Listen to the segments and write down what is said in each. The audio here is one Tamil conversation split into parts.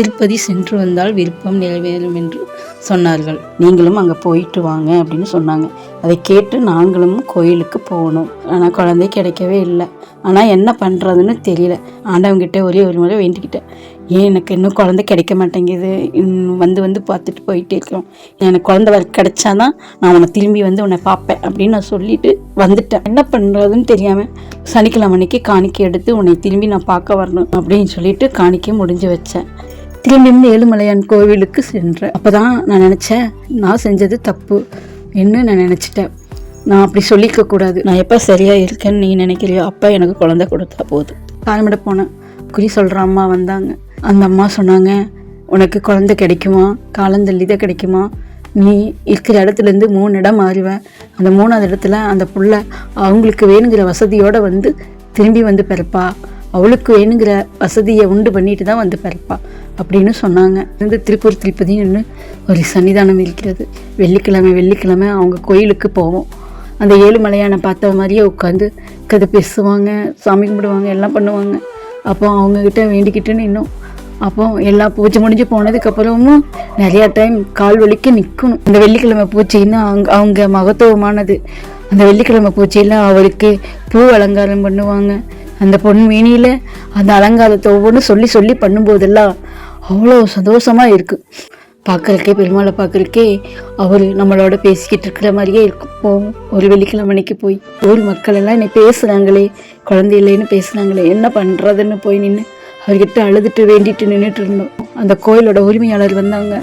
திருப்பதி சென்று வந்தால் விருப்பம் நிறைவேறும் என்று சொன்னார்கள். நீங்களும் அங்கே போயிட்டு வாங்க அப்படின்னு சொன்னாங்க. அதை கேட்டு நாங்களும் கோயிலுக்கு போகணும். ஆனால் குழந்தை கிடைக்கவே இல்லை. ஆனால் என்ன பண்ணுறதுன்னு தெரியல. ஆண்டவங்கிட்ட ஒரே ஒரு முறை வேண்டிக்கிட்டேன். ஏன் எனக்கு இன்னும் குழந்தை கிடைக்க மாட்டேங்குது. இன்னும் வந்து வந்து பார்த்துட்டு போயிட்டே இருக்கிறோம். எனக்கு குழந்தை வர கிடைச்சாதான் நான் உன்னை திரும்பி வந்து உன்னை பார்ப்பேன் அப்படின்னு நான் சொல்லிட்டு வந்துட்டேன். என்ன பண்ணுறதுன்னு தெரியாமல் சனிக்கிழமை அன்னைக்கு காணிக்கை எடுத்து உன்னை திரும்பி நான் பார்க்க வரணும் அப்படின்னு சொல்லிட்டு காணிக்கை முடிஞ்சு வச்சேன். திரும்பியும் ஏழுமலையான் கோவிலுக்கு சென்றேன் அப்போ தான் நான் நினச்சேன் நான் செஞ்சது தப்பு என்ன நான் நினச்சிட்டேன். நான் அப்படி சொல்லிக்க கூடாது. நான் எப்போ சரியாக இருக்கேன்னு நீ நினைக்கிறியோ அப்போ எனக்கு குழந்தை கொடுத்தா போதும். காலமிட போனேன். குறி சொல்கிற அம்மா வந்தாங்க. அந்த அம்மா சொன்னாங்க உனக்கு குழந்தை கிடைக்குமா? காலந்தள்ளி தான் கிடைக்குமா? நீ இருக்கிற இடத்துலேருந்து மூணு இடம் மாறுவேன். அந்த மூணாவது இடத்துல அந்த புள்ள அவங்களுக்கு வேணுங்கிற வசதியோடு வந்து திரும்பி வந்து பிறப்பா. அவளுக்கு வேணுங்கிற வசதியை உண்டு பண்ணிட்டு தான் வந்து பிறப்பா அப்படின்னு சொன்னாங்க. இந்த திருப்பூர் திருப்பதின்னு ஒரு சன்னிதானம் இருக்கிறது. வெள்ளிக்கிழமை வெள்ளிக்கிழமை அவங்க கோயிலுக்கு போவோம். அந்த ஏழுமலையானை பார்த்த மாதிரியே உட்காந்து கதை பேசுவாங்க சாமி கும்பிடுவாங்க எல்லாம் பண்ணுவாங்க. அப்போ அவங்கக்கிட்ட வேண்டிக்கிட்டு இன்னும் அப்போ எல்லா பூஜை முடிஞ்சு போனதுக்கப்புறமும் நிறையா டைம் கால் வலிக்க நிற்கணும் இந்த வெள்ளிக்கிழமை பூச்சின்னு அவங்க அவங்க மகத்துவமானது. அந்த வெள்ளிக்கிழமை பூஜையில் அவருக்கு பூ அலங்காரம் பண்ணுவாங்க. அந்த பொன் மேனியில் அந்த அலங்காரத்தை ஒவ்வொன்றும் சொல்லி சொல்லி பண்ணும்போதெல்லாம் அவ்வளோ சந்தோஷமாக இருக்குது பார்க்குறக்கே பெருமாளை பார்க்குறக்கே அவர் நம்மளோட பேசிக்கிட்டு இருக்கிற மாதிரியே இருக்கும். போவோம் ஒரு வெள்ளிக்கிழமைக்கு போய் ஊர் மக்கள் எல்லாம் என்னை பேசுகிறாங்களே குழந்தை இல்லைன்னு பேசுகிறாங்களே என்ன பண்ணுறதுன்னு போய் நின்று அவர்கிட்ட அழுதுட்டு வேண்டிட்டு நின்றுட்டு இருந்தோம். அந்த கோயிலோட உரிமையாளர் வந்தாங்க.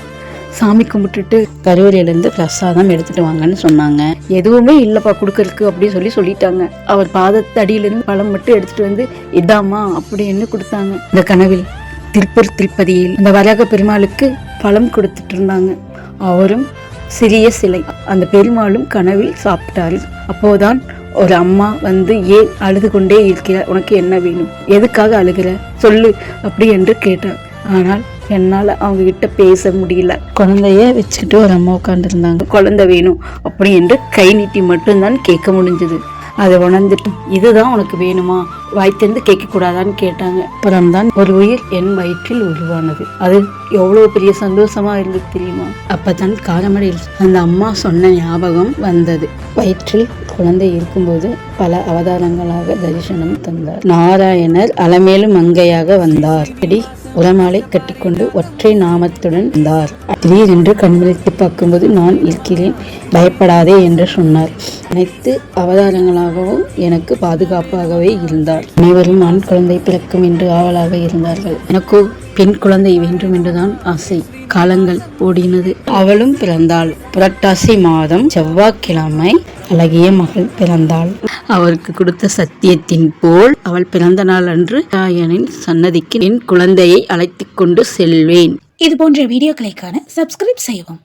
சாமி கும்பிட்டுட்டு கருவறையிலேருந்து பிரசாதம் எடுத்துட்டு வாங்கன்னு சொன்னாங்க. எதுவுமே இல்லைப்பா கொடுக்கறதுக்கு அப்படின்னு சொல்லி சொல்லிட்டாங்க. அவர் பாதத்தடியிலேருந்து பழம் மட்டும் எடுத்துட்டு வந்து இதாம்மா அப்படின்னு கொடுத்தாங்க. இந்த கனவில் திருப்பூர் திருப்பதியில் அந்த வரக பெருமாளுக்கு பழம் கொடுத்துட்டு இருந்தாங்க. அவரும் சிறிய சிலை அந்த பெருமாளும் கனவில் சாப்பிட்டாரு. அப்போதான் ஒரு அம்மா வந்து ஏன் அழுது கொண்டே இருக்கிறார் உனக்கு என்ன வேணும்? எதுக்காக அழுகிற? சொல்லு அப்படி என்று கேட்டார். ஆனால் என்னால் அவங்க கிட்ட பேச முடியல. குழந்தைய வச்சுக்கிட்டு ஒரு அம்மா உட்காந்துருந்தாங்க குழந்தை வேணும் அப்படி என்று கை நீட்டி மட்டும்தான் கேட்க முடிஞ்சது. அதை உணர்ந்துட்டு இதுதான் உனக்கு வேணுமா? வாய்த்தெந்து கேட்கக்கூடாதான்னு கேட்டாங்க. அப்புறம்தான் ஒரு உயிர் என் வயிற்றில் உருவானது. அது எவ்வளோ பெரிய சந்தோஷமா இருந்தது தெரியுமா? அப்பதான் காரமடையில் அந்த அம்மா சொன்ன ஞாபகம் வந்தது. வயிற்றில் குழந்தை இருக்கும்போது பல அவதாரங்களாக தரிசனம் தந்தார். நாராயணர் அலமேலும் மங்கையாக வந்தார். அடி உரமாலை கட்டிக்கொண்டு ஒற்றை நாமத்துடன் வந்தார். திடீரென்று கண்விழித்து பார்க்கும்போது நான் இருக்கிறேன் பயப்படாதே என்று சொன்னார். அனைத்து அவதாரங்களாகவும் எனக்கு பாதுகாப்பாகவே இருந்தார். அனைவரும் ஆண் குழந்தை பிறக்கும் என்று ஆவலாக இருந்தார்கள். எனக்கோ பெண் குழந்தை வேண்டும் என்றுதான் ஆசை. காலங்கள் ஓடினது. அவளும் பிறந்தாள். புரட்டாசி மாதம் செவ்வாய்க்கிழமை அழகிய மகள் பிறந்தாள். அவருக்கு கொடுத்த சத்தியத்தின் போல் அவள் பிறந்த நாள் அன்று ராயனின் சன்னதிக்கு என் குழந்தையை அழைத்துக் கொண்டு செல்வேன். இது போன்ற வீடியோக்களை காண சப்ஸ்கிரைப் செய்யவும்.